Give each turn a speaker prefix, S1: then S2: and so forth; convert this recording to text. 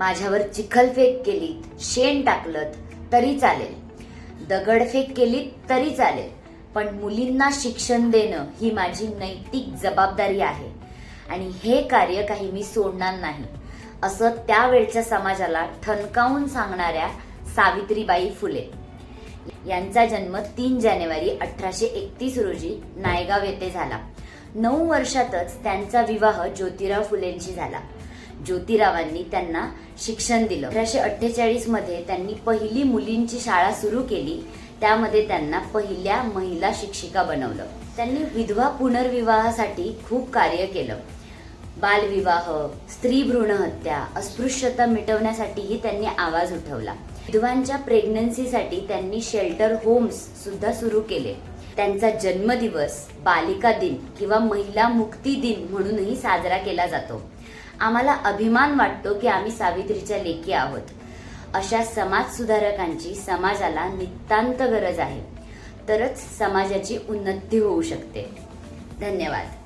S1: माझ्यावर चिखलफेक केलीत शेण टाकलत तरी चालेल. दगडफेक केलीत तरी चालेल. पण मुलींना शिक्षण देणं ही माझी नैतिक जबाबदारी आहे. आणि हे कार्य काही मी सोडणार नाही. असं त्यावेळच्या समाजाला ठणकावून सांगणाऱ्या सावित्रीबाई फुले. यांचा जन्म तीन जानेवारी अठराशे एकतीस रोजी नायगाव येथे झाला. नऊ वर्षातच त्यांचा विवाह ज्योतिराव फुलेंशी झाला. ज्योतिरावांनी त्यांना शिक्षण दिलं. अठराशे अठ्ठेचाळीसमध्ये त्यांनी पहिली मुलींची शाळा सुरू केली. त्यामध्ये त्यांना पहिल्या महिला शिक्षिका बनवलं. त्यांनी विधवा पुनर्विवाहासाठी खूप कार्य केलं. बालविवाह स्त्री भ्रूण हत्या अस्पृश्यता मिटवण्यासाठीही त्यांनी आवाज उठवला. विधवांच्या प्रेग्नन्सीसाठी त्यांनी शेल्टर होम्स सुद्धा सुरू केले. त्यांचा जन्मदिवस बालिका दिन किंवा महिला मुक्ती दिन म्हणूनही साजरा केला जातो. आम्हाला अभिमान वाटतो की आम्ही सावित्रीच्या लेखी आहोत. अशा समाज सुधारकांची समाजाला नितांत गरज आहे. तरच समाजाची उन्नती होऊ शकते. धन्यवाद.